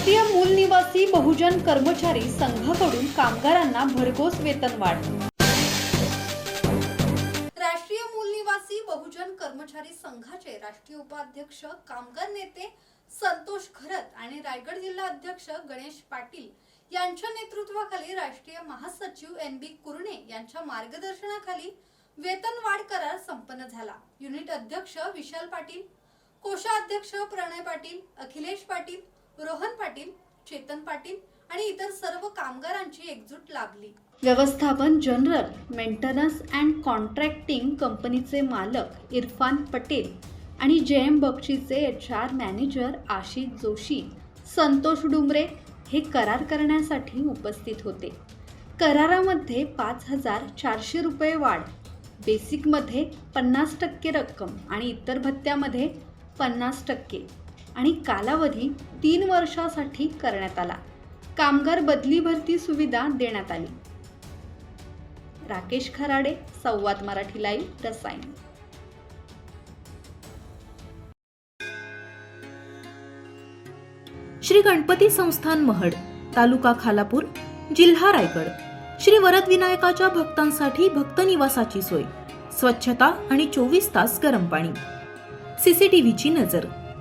राष्ट्रीय निवासी बहुजन कर्मचारी संघाकडून कामगारांना भरघोस वेतनवाढ. राष्ट्रीय मूल निवासी बहुजन कर्मचारी संघाचे राष्ट्रीय उपाध्यक्ष कामगार नेते संतोष खरत आणि रायगड जिल्हा अध्यक्ष गणेश पाटील यांच्या नेतृत्वाखाली राष्ट्रीय महासचिव एन बी कुरणे यांच्या मार्गदर्शनाखाली वेतन वाढ करार संपन्न झाला. युनिट अध्यक्ष विशाल पाटील कोषाध्यक्ष प्रणय पाटील अखिलेश पाटील रोहन पाटील चेतन पाटील आणि इतर सर्व कामगारांची एकजूट लागली व्यवस्थापन जनरल मेंटेनन्स अँड कॉन्ट्रॅक्टिंग कंपनीचे मालक इरफान पटेल आणि J M बक्षीचे H R manager Ashish Joshi Santosh Dumre हे करार करण्यासाठी उपस्थित होते. करारामध्ये पाच हजार चारशे रुपये वाढ बेसिकमध्ये पन्नास टक्के रक्कम आणि इतर भत्त्यामध्ये पन्नास टक्के. आणि कालावधी तीन वर्षासाठी करण्यात आला. कामगार बदली भरती सुविधा देण्यात आली. राकेश खराडे संवाद मराठी लाईव्ह रसायन. श्री गणपती संस्थान महड तालुका खालापूर जिल्हा रायगड. श्री वरद विनायकाच्या भक्तांसाठी भक्त निवासाची सोय. स्वच्छता आणि चोवीस तास गरम पाणी. सीसीटीव्हीची नजर.